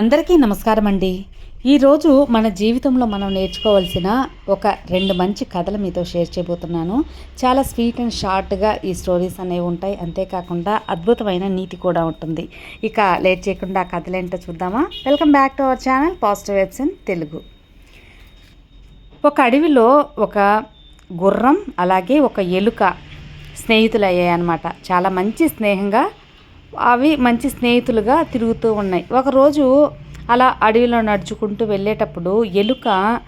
అందరికీ నమస్కారం అండి ఈరోజు మన జీవితంలో మనం నేర్చుకోవాల్సిన ఒక రెండు మంచి కథలు మీతో షేర్ చేయబోతున్నాను. చాలా స్వీట్ అండ్ షార్ట్గా ఈ స్టోరీస్ అనేవి ఉంటాయి. అంతేకాకుండా అద్భుతమైన నీతి కూడా ఉంటుంది. ఇక లేట్ చేయకుండా ఆ ఏంటో చూద్దామా? Welcome back to our channel positive vibes in Telugu. ఒక అడవిలో ఒక గుర్రం అలాగే ఒక ఎలుక స్నేహితులు అయ్యాయన్నమాట చాలా మంచి స్నేహంగా అవి మంచి స్నేహితులుగా తిరుగుతూ ఉన్నాయి. ఒకరోజు అలా అడవిలో నడుచుకుంటూ వెళ్ళేటప్పుడు ఎలుక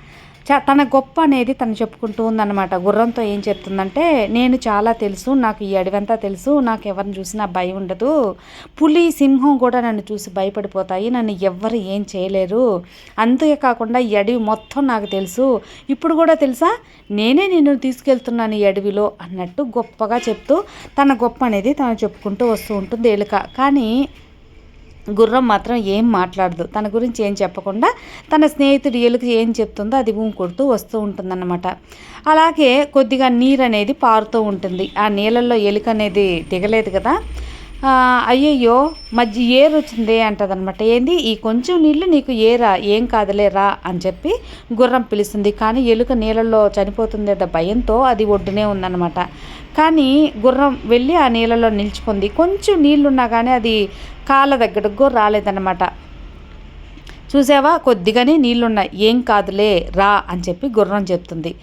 తన గొప్ప అనేది తను చెప్పుకుంటూ ఉందన్నమాట. గుర్రంతో ఏం చెప్తుందంటే నేను చాలా తెలుసు నాకు ఈ అడవంతా తెలుసు నాకు ఎవరిని చూసినా భయం ఉండదు. పులి సింహం కూడా నన్ను చూసి భయపడిపోతాయి. నన్ను ఎవ్వరు ఏం చేయలేరు. అంతేకాకుండా ఈ అడవి మొత్తం నాకు తెలుసు. ఇప్పుడు కూడా తెలుసా? నేనే నిన్ను తీసుకెళ్తున్నాను ఈ అడవిలో అన్నట్టు గొప్పగా చెప్తూ తన గొప్ప అనేది తను చెప్పుకుంటూ వస్తూ ఉంటుంది ఎలుక. కానీ గుర్రం మాత్రం ఏం మాట్లాడదు. తన గురించి ఏం చెప్పకుండా తన స్నేహితుడు ఎలుక ఏం చెప్తుందో అది ఊం కొడుతూ వస్తూ ఉంటుందన్నమాట. అలాగే కొద్దిగా నీరు అనేది పారుతూ ఉంటుంది. ఆ నీళ్ళల్లో ఎలుక అనేది దిగలేదు కదా. అయ్యయ్యో మధ్య ఏరు వచ్చింది అంటదనమాట ఏంది? ఈ కొంచెం నీళ్ళు నీకు ఏరా ఏం కాదులే రా అని చెప్పి గుర్రం పిలుస్తుంది. కానీ ఎలుక నీళ్ళల్లో చనిపోతుంది అన్న భయంతో అది ఒడ్డునే ఉందన్నమాట. కానీ గుర్రం వెళ్ళి ఆ నీళ్ళలో నిల్చుకుంది. కొంచెం నీళ్ళున్నా కానీ అది కాళ్ళ దగ్గరకు రాలేదన్నమాట. చూసావా? కొద్దిగానే నీళ్ళున్నాయి. ఏం కాదులే రా అని చెప్పి గుర్రం చెప్తుంది.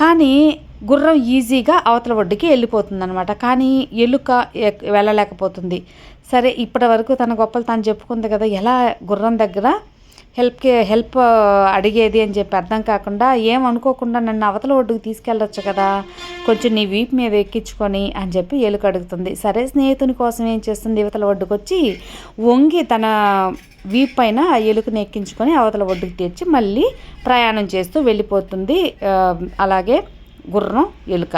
కానీ గుర్రం ఈజీగా అవతల ఒడ్డుకి వెళ్ళిపోతుంది అనమాట కానీ ఎలుక వెళ్ళలేకపోతుంది. సరే ఇప్పటి వరకు తన గొప్పలు తను చెప్పుకుంది కదా ఎలా గుర్రం దగ్గర హెల్ప్కి హెల్ప్ అడిగేది అని చెప్పి అర్థం కాకుండా ఏం అనుకోకుండా నన్ను అవతల ఒడ్డుకు తీసుకెళ్ళొచ్చు కదా కొంచెం నీ వీపు మీద ఎక్కించుకొని అని చెప్పి ఎలుక అడుగుతుంది. సరే స్నేహితుని కోసం ఏం చేస్తుంది? ఇవతల ఒడ్డుకు వచ్చి వంగి తన వీప్ పైన ఆ ఎలుకని ఎక్కించుకొని అవతల ఒడ్డుకు తెచ్చి మళ్ళీ ప్రయాణం చేస్తూ వెళ్ళిపోతుంది. అలాగే గుర్రం ఎలుక.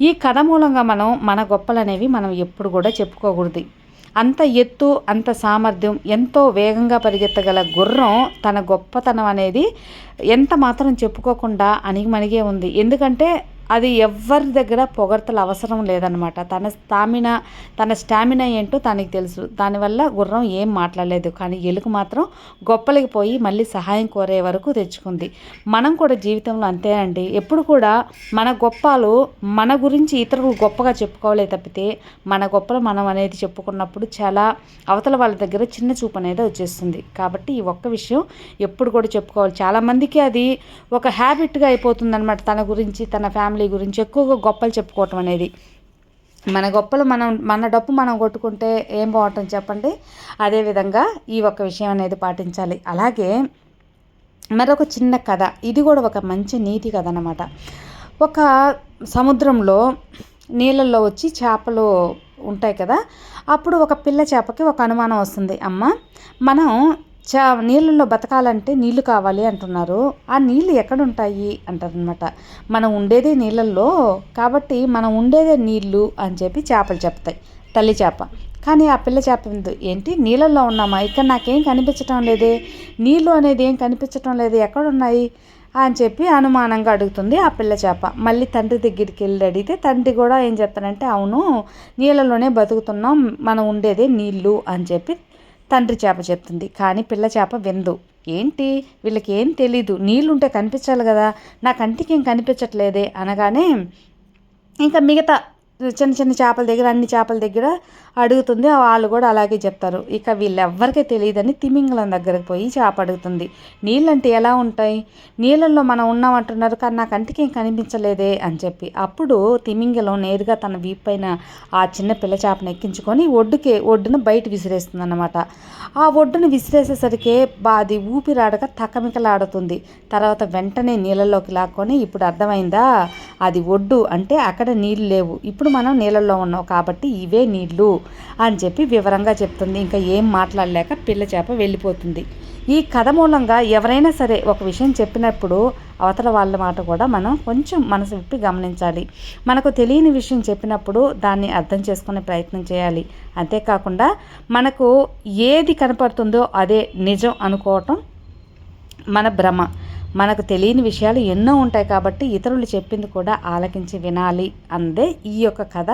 ఈ కథ మూలంగా మనం మన గొప్పలు అనేవి మనం ఎప్పుడు కూడా చెప్పుకోకూడదు. అంత ఎత్తు అంత సామర్థ్యం ఎంతో వేగంగా పరిగెత్తగల గుర్రం తన గొప్పతనం అనేది ఎంత మాత్రం చెప్పుకోకుండా అణిగిమణిగే ఉంది. ఎందుకంటే అది ఎవరి దగ్గర పొగడ్తలు అవసరం లేదనమాట తన స్టామినా తన స్టామినా ఏంటో తనకి తెలుసు. దానివల్ల గుర్రం ఏం మాట్లాడలేదు. కానీ ఎలుక మాత్రం గొప్పలకి పోయి మళ్ళీ సహాయం కోరే వరకు తెచ్చుకుంది. మనం కూడా జీవితంలో అంతేనండి. ఎప్పుడు కూడా మన గొప్పలు మన గురించి ఇతరులు గొప్పగా చెప్పుకోవాలి తప్పితే మన గొప్పలు మనం అనేది చెప్పుకున్నప్పుడు చాలా అవతల వాళ్ళ దగ్గర చిన్న చూపు అనేది వచ్చేస్తుంది. కాబట్టి ఈ ఒక్క విషయం ఎప్పుడు కూడా చెప్పుకోవాలి. చాలామందికి అది ఒక హ్యాబిట్గా అయిపోతుంది అనమాట తన గురించి తన ఫ్యామిలీ ఫ్యామిలీ గురించి ఎక్కువగా గొప్పలు చెప్పుకోవటం అనేది. మన గొప్పలు మనం మన డప్పు మనం కొట్టుకుంటే ఏం బాగుంటుంది చెప్పండి? అదేవిధంగా ఈ ఒక్క విషయం అనేది పాటించాలి. అలాగే మరొక చిన్న కథ. ఇది కూడా ఒక మంచి నీతి కథ అనమాట ఒక సముద్రంలో నీళ్ళల్లో వచ్చి చేపలు ఉంటాయి కదా? అప్పుడు ఒక పిల్ల చేపకి ఒక అనుమానం వస్తుంది. అమ్మ మనం చా నీళ్ళల్లో బతకాలంటే నీళ్ళు కావాలి అంటున్నారు. ఆ నీళ్ళు ఎక్కడ ఉంటాయి అంటారనమాట మనం ఉండేదే నీళ్ళల్లో కాబట్టి మనం ఉండేదే నీళ్ళు అని చెప్పి చేపలు చెప్తాయి. తల్లి చేప. కానీ ఆ పిల్ల చేప ఏంటి? నీళ్ళల్లో ఉన్నామా? ఇక్కడ నాకేం కనిపించటం లేదే? నీళ్ళు అనేది ఏం కనిపించటం లేదు? ఎక్కడున్నాయి? అని చెప్పి అనుమానంగా అడుగుతుంది ఆ పిల్ల చేప. మళ్ళీ తండ్రి దగ్గరికి వెళ్ళి అడిగితే తండ్రి కూడా ఏం చెప్తానంటే అవును నీళ్ళలోనే బతుకుతున్నాం. మనం ఉండేదే నీళ్ళు అని చెప్పి తండ్రి చేప చెప్తుంది కానీ పిల్ల చేప విందు ఏంటి? వీళ్ళకి ఏం తెలీదు. నీళ్ళుంటే కనిపించాలి కదా. నా కంటికి ఏం కనిపించట్లేదే అనగానే ఇంకా మిగతా చిన్న చిన్న చేపల దగ్గర అన్ని చేపల దగ్గర అడుగుతుంది. వాళ్ళు కూడా అలాగే చెప్తారు. ఇక వీళ్ళెవ్వరికీ తెలియదని తిమింగలం దగ్గరకు పోయి చేప అడుగుతుంది. నీళ్ళంటే ఎలా ఉంటాయి? నీళ్ళల్లో మనం ఉన్నామంటున్నారు కానీ నా కంటికి ఏం కనిపించలేదే అని చెప్పి. అప్పుడు తిమింగలం నేరుగా తన వీపు పైన ఆ చిన్న పిల్ల చేపను ఎక్కించుకొని ఒడ్డుకే ఒడ్డున బయట విసిరేస్తుంది అనమాట ఆ ఒడ్డును విసిరేసేసరికి బాది ఊపిరాడక తకమికలాడుతుంది. తర్వాత వెంటనే నీళ్ళలోకి లాక్కొని ఇప్పుడు అర్థమైందా? అది ఒడ్డు అంటే అక్కడ నీళ్ళు లేవు. ఇప్పుడు మనం నీళ్ళల్లో ఉన్నాం కాబట్టి ఇవే నీళ్ళు అని చెప్పి వివరంగా చెప్తుంది. ఇంకా ఏం మాట్లాడలేక పిల్ల చేప వెళ్ళిపోతుంది. ఈ కథ మూలంగా ఎవరైనా సరే ఒక విషయం చెప్పినప్పుడు అవతల వాళ్ళ మాట కూడా మనం కొంచెం మనసు విప్పి గమనించాలి. మనకు తెలియని విషయం చెప్పినప్పుడు దాన్ని అర్థం చేసుకునే ప్రయత్నం చేయాలి. అంతేకాకుండా మనకు ఏది కనపడుతుందో అదే నిజం అనుకోవటం మన భ్రమ. మనకు తెలియని విషయాలు ఎన్నో ఉంటాయి కాబట్టి ఇతరులు చెప్పింది కూడా ఆలకించి వినాలి అందే ఈ యొక్క కథ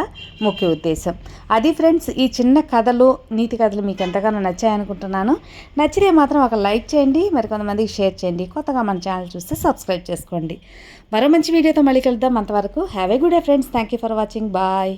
ముఖ్య ఉద్దేశం. అది ఫ్రెండ్స్ ఈ చిన్న కథలు నీతి కథలు మీకు ఎంతగానో నచ్చాయనుకుంటున్నాను నచ్చితే మాత్రం ఒక లైక్ చేయండి మరి కొంతమందికి షేర్ చేయండి. కొత్తగా మన ఛానల్ చూస్తే సబ్స్క్రైబ్ చేసుకోండి. మరో మంచి వీడియోతో మళ్ళీ కలుద్దాం. అంతవరకు have a good day friends. Thank you for watching. Bye.